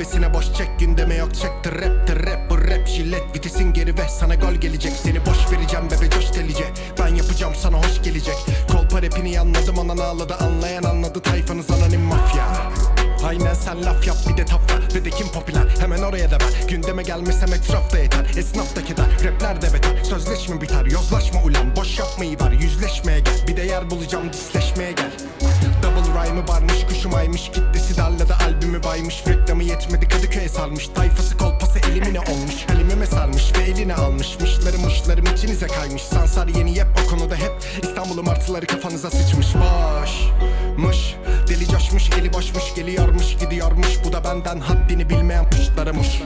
Bebesine boş çek gündeme yok çektir raptir rap bu rap jilet. Vitesin geri ve sana gol gelecek. Seni boş vereceğim bebe coş delice. Ben yapacağım sana hoş gelecek. Kolpa rapini yanladım anan ağladı. Anlayan anladı tayfanız anonim mafya? Aynen sen laf yap bir de tafla Ve de kim popüler? Hemen oraya da ben Gündeme gelmesem etrafta yeter. Esnaf da keder rapler de beter. Sözleşme biter yozlaşma ulan. Boş yapmayı ver yüzleşmeye gel. Bir de yer bulacağım disleşmeye gel rhyme'ı varmış kuşum aymış Kitlesi darladı albümü baymış. Reklamı yetmedi Kadıköy'e sarmış Tayfası kolpası elimine olmuş. Kalemime sarmış ve eline almış. Mışlarım mışlarım içinize kaymış. Sansar yeni yep o konuda hep İstanbul'un martıları kafanıza sıçmış. Boş mış Deli coşmuş eli boşmuş Geliyormuş gidiyormuş. Bu da benden haddini bilmeyen puşlarımış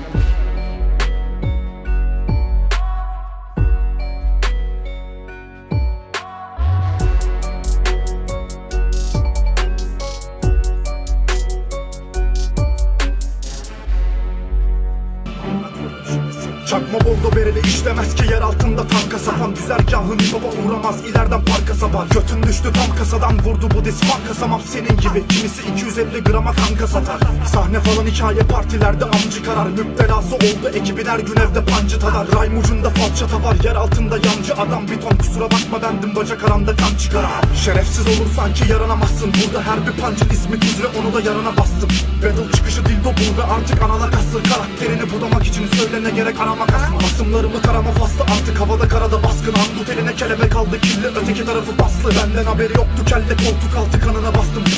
ki tanka sapan Güzergahın baba uğramaz ileriden parka sapan Götün düştü tam kasadan vurdu bu diz fan kasamam senin gibi Kimisi 250 grama kanka satar. Sahne falan hikaye partilerde amcı karar. Müptelası oldu ekibin her gün evde pancı tadar. Rhyme ucunda falçata var yer altında yancı adam. Bir ton kusura bakma bendim bacak aranda kan çıkar Şerefsiz olur sanki yaranamazsın. Burada her bir pancın ismi tuzle onu da yarana bastım. Battle çıkışı dildo bul ve artık anala kastır. Karakterini budamak için söyle ne gerek arama kasma Basımlarımı tarama faslı artık havada karada baskın Handut eline kelebek aldı kirli öteki tarafı baslı Benden haberi yoktu kelle koltuk altı kanına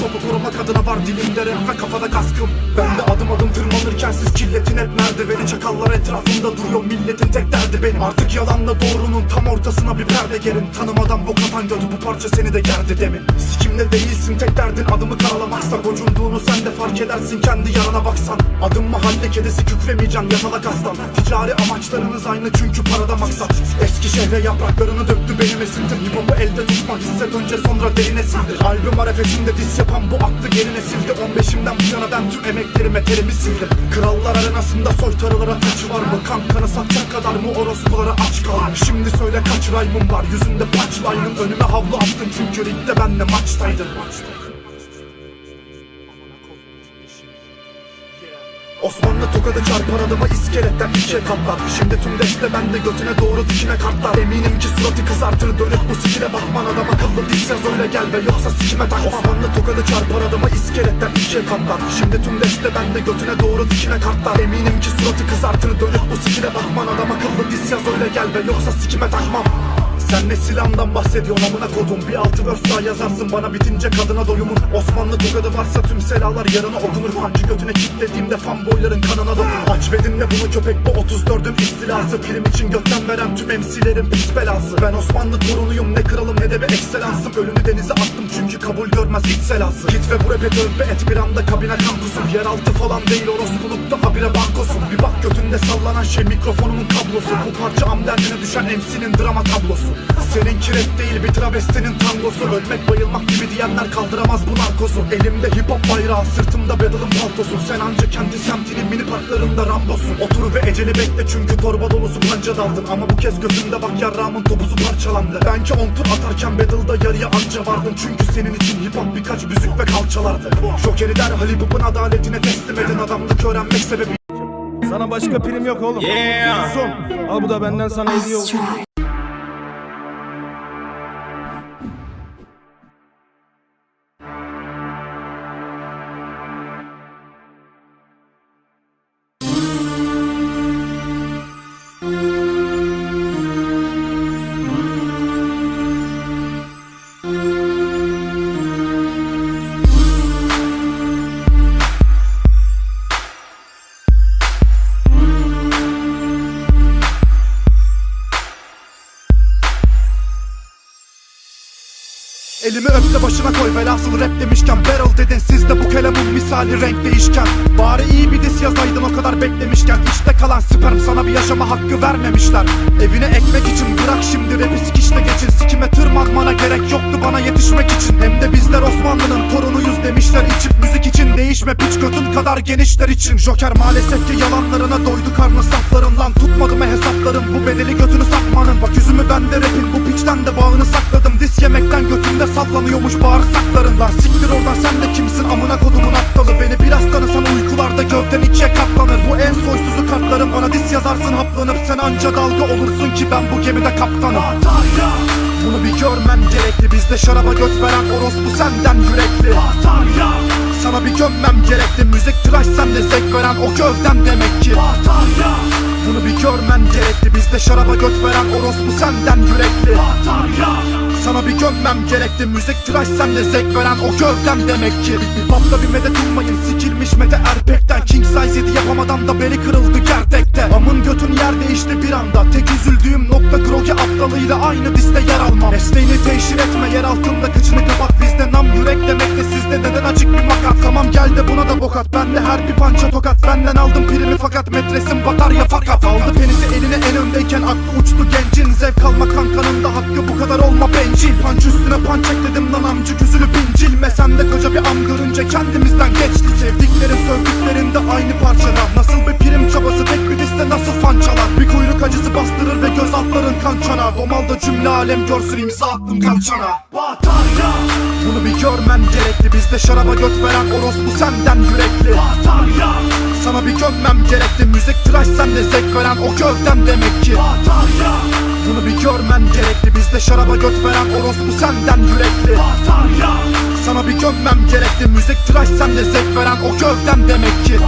Popu korumak adına var dilimde rap ve kafada kaskım. Ben de adım adım tırmanırken siz killetin hep merdiveni. Çakallar etrafımda duruyor milletin tek derdi benim. Artık yalanla doğrunun tam ortasına bir perde gerin Tanımadan bok atan götü bu parça seni de gerdi demin. Sikimde değilsin tek derdin adımı karalamaksa Gocunduğunu sen de fark edersin kendi yarana baksan. Adım mahalle kedisi kükremeyeceksin yatalak aslan Ticari amaçlarınız aynı çünkü parada maksat. Eski şehre yapraklarını döktü benim esintim Hip elde tutmak hisset önce sonra derine sindir Albüm arefesinde dis yapan bu aklı geri nesildi 15'imden bu yana ben tüm emeklerime terimi sildim. Krallar arenasında soytarılara taç var mı? Kan kanı satacak kadar mı orospulara aç kalmış Şimdi söyle kaç rhyme'ım var? Yüzünde punchline'ın Önüme havlu attın. Çünkü ligde benle maçtaydın Osmanlı tokadı çarpar adama iskeletten ikiye katlar Şimdi tüm deste bende götüne doğru dikine kartlar. Eminim ki suratı kızartır dönüp bu sikine bakman Adam akıllı diz yaz öyle gel ve yoksa sikime takma. Osmanlı tokadı çarpar adama iskeletten ikiye katlar Şimdi tüm deste bende götüne doğru dikine kartlar. Eminim ki suratı kızartır dönüp bu sikine bakman Adam akıllı diz yaz öyle gel ve yoksa sikime takmam sen ne silahından bahsediyorsun amına kodum? Bir altı verse daha yazarsın bana. Bitince kadına doyumun. Osmanlı tokadı varsa tüm selalar yarına okunur Hancı götüne kilitlediğimde fanboyların kanına dokun. Aç ve dinle bunu köpek bu? 34'ün istilası. Prim için gökten veren tüm MC'lerin pis belası. Ben Osmanlı torunuyum ne kralım ne de bir ekselansım. Ölümü denize attım çünkü kabul görmez iç selası. Git ve bu rap'e tövbe et bir anda kabine kan kusur Yeraltı falan değil orospulukta habire bankosun Bir bak götünde sallanan şey mikrofonumun kablosu. Bu parça am derdine düşen MC'nin drama tablosu. Seninki rap değil bir travestinin tangosu. Ölmek bayılmak gibi diyenler kaldıramaz bu narkozu Elimde hip hop bayrağı sırtımda battle'ın paltosu. Sen anca kendi semtinin mini parklarında rambosun. Otur ve eceli bekle çünkü torba dolusu panca daldın. Ama bu kez gözümde bak yarrağımın topuzu parçalandı. Ben ki on tur atarken battle'da yarıya anca vardım Çünkü senin için hip hop birkaç büzük ve kalçalardı Joker'i derhal hip hop'un adaletine teslim edin Adamlık öğrenmek sebebi Sana başka prim yok oğlum. Yeah. Son. Al bu da benden sana hediye olsun. Elimi öp de başına koy velhasıl rap demişken Barrel dedin. Siz de bu kelamun misali renk değişken. Bari iyi bir dis yazaydın o kadar beklemişken. İşte kalan sperm sana bir yaşama hakkı vermemişler. Evine ekmek için bırak şimdi rapi sikişle geçin Kime tırmanmana gerek yoktu bana yetişmek için. Hem de bizler Osmanlı'nın torunuyuz demişler. İçip Müzik için değişme piç götün kadar genişler için. Joker maalesef ki yalanlarına doydu karnı safların. Lan tutmadım e hesapların bu bedeli götünü satmanın. Bak yüzümü ben de rapin. Bu piçten de bağını sakladım. Dis yemekten götümde sallanıyormuş bağırsakların. Lan siktir oradan sen de kimsin? Amına kodumun aptalı. Beni biraz tanısan uykularda gövden ikiye katlanır. Bu en soysuzu kartları bana dis yazarsın. Haplanıp Sen anca dalga olursun ki ben bu gemide kaptanım. Batarya bunu bir görmem gerekli. Bizde şaraba göt veren orospu senden yürekli. Sana bir gömmem gerekli. Müzik tıraş sende zevk veren o gövden demek ki. Bunu bir görmem gerekli. Bizde şaraba göt veren orospu senden yürekli sana bir gömmem gerekti. Müzik tıraş sende zevk veren o gövdem demek ki. Babda bir medet ummayın sikilmiş Mete Erpek'ten. King size 7 yapamadan da beli kırıldı gerdekte Amın götün yer değişti bir anda. Tek üzüldüğüm nokta Grogi aptalıyla aynı diste yer almam. Mesleğini teşhir etme. Yer altında kıçını kapat Bizde nam yürek demek de sizde neden açık bir makat Tamam gel de buna da bokat Bende her bir pança tokat. Benden aldım primi fakat metresim batarya fakat. Aldı penisi eline en öndeyken aklı uçtu gencin. Zevk alma kankanın da hakkı bu kadar olma bencil. Panç üstüne panç ekledim lan amcık yüzünü pincilme Sen de koca bir am görünce kendimizden geçti. Sevdiklerin sövdüklerin de aynı parçada Nasıl bir prim çabası tek bir liste nasıl fan çalar Bir kuyruk acısı bastırır ve göz altların kan çana Domalda cümle alem görsün imza attım kalçana Bunu bir görmen gerekli. Bizde şaraba göt veren orospu senden yürekli. Sana bir gömmem gerekli. Müzik tıraş sende zevk veren o gövdem demek ki Bunu bir görmen gerekli. Bizde şaraba göt veren orospu senden yürekli. Sana bir gömmem gerekli. Müzik tıraş sende zevk veren o gövdem demek ki